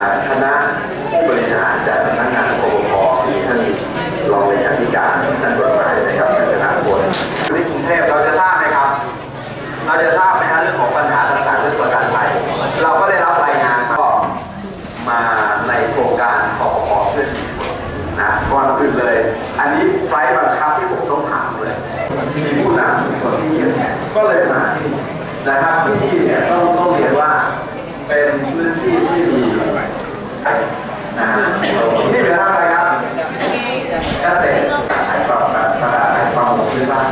คณะผู้บริหารจากสำนักงานปกครองมีท่านรองเลขาธิการท่านกฎหมายนะครับท่านคณะพลที่กรุงเทพเราจะทราบไหมครับ เราจะทราบไหมฮะเรื่องของปัญหาต่างๆเรื่องประกันภัยเราก็ได้รับรายงานก็มาในโครงการสปปเพื่อนนะก่อนอื่นเลย อันนี้ไฟล์บังคับที่ผมต้องถามเลยมีผู้นำคนที่เข้มแข็งก็เลยมานะครับที่นี่เนี่ยต้องต้องเรียนพื้นที่ที่มีนะฮะที่เหลือทำอะไรครับเกษตรขายความประกาศขายความหมพื้นบ้าน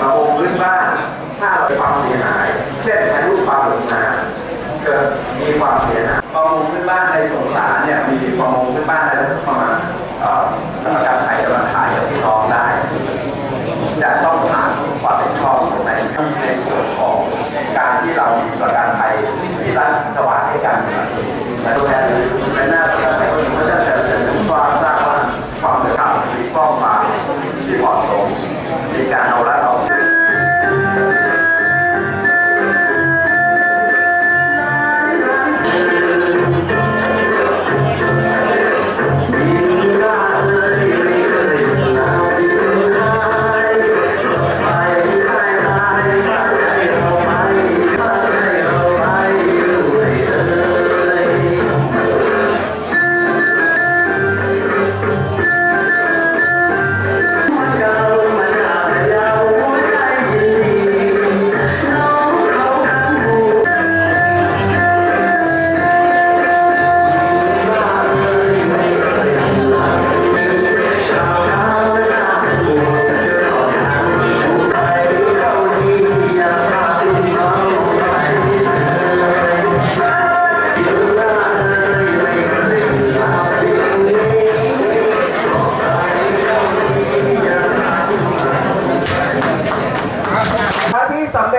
ประมงพื้นบ้าน ถ้าเราความเสียหาย เช่นใช้ลูกปลาหมึกมาเกิดมีความเสียหายประมงพื้นบ้านใน สงขลาเนี่ยมีประมงพื้นบ้านได้ประมาณเอ่อประกันภัยกำลังขาย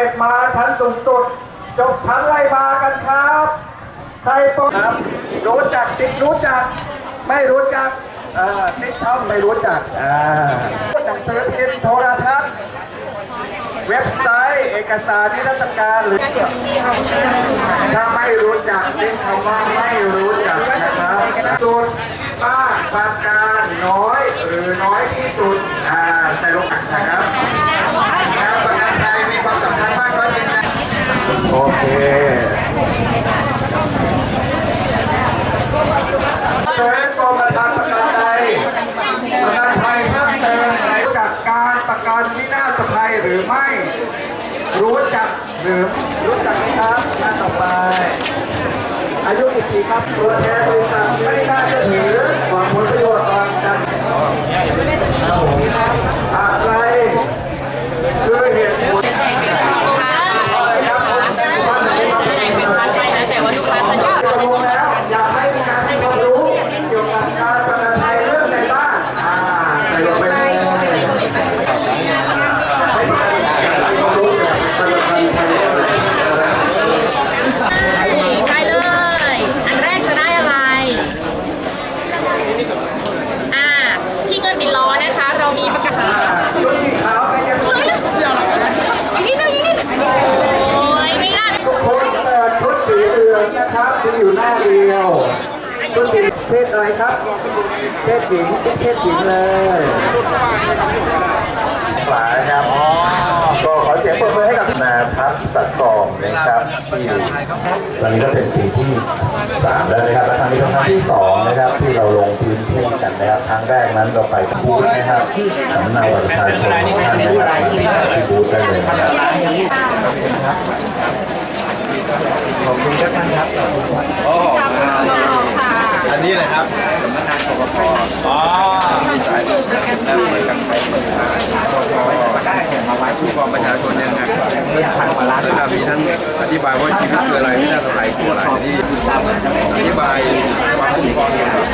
็จมาชั้นสูงสุดจบชั้นไล่มากันครับใครปครับรู้จักติ๊กรู้จัก ไม่รู้จักติ๊กช่องไม่รู้จักอ่าหนังสือพิมพ์โทรทัศน์เว็บไซต์เอกสารนิทรรศการหรือถ้าไม่รู้จักติ๊กคำว่าไม่รู้จักนะครับสุดมากปานการน้อยหรือน้อยที่สุดอ่าใส่ลงนะครับ แล้วประกันภัยมีความสำคัญมากน้อยยังไงโอ เคเชิญกรมธรรม์ประกันภัยประกันภัยเพิ่มเติมในกับการประกันที่น่าศภัยหรือไม่ รู้จักหรือรู้จักไหมครับหน้าต่อไป อายุกี่ปีครับตัวแทนบริษัทไม่ได้จะถือหวังผลประโยชน์ตอนกันอะไรคือเหตุผล แต่ว่าลูกค้าสนิท ตกลงแล้วอยากให้มีการให้ความรู้เกี่ยวกับการประกันภัยเรื่องในบ้านอ่าใส่ลงไปเลยให้มีการให้ความรู้เกี่ยวกับประกันภัยเรื่องในบ้าน ทายเลย อันแรกจะได้อะไร อ่า ที่เงินติดล้อนะคะ เรามีประกัน ชุดสีขาวไปยัง เฮ้ยอีกนิดนึงอีกนิดนึงโอ้ยไม่ได้ ทุกคนเปิดชุดสีเหลืองนะครับที่อยู่หน้าเดียวชุดสี เพศอะไรครับ เพศหญิงเพศหญิงเลยฝาครับก็ขอเสียงปรบมือให้กับนาพัฒน์สัตย์กองนะครับที่ตอนนี้ก็เป็นปีที่สามแล้วนะครับและครั้งนี้เป็นครั้งที่สองนะครับ ที่เราลงพื้นที่กันนะครับครั้งแรกนั้นเราไปบูธนะครับสำเนาประชาชนของท่านนะครับที่บูธได้เลยนะครับอัน นี่เลยครับสำนักงานปปปอ๋อมีสายและประกันภัยปปปได้มาไว้คุ้มครองประชาชนยังไงแล้วก็มีทั้งอธิบายว่าชีวิตคืออะไรไม่น่าสลายคืออะไรที่อธิบายความคุ้มครองนะครับ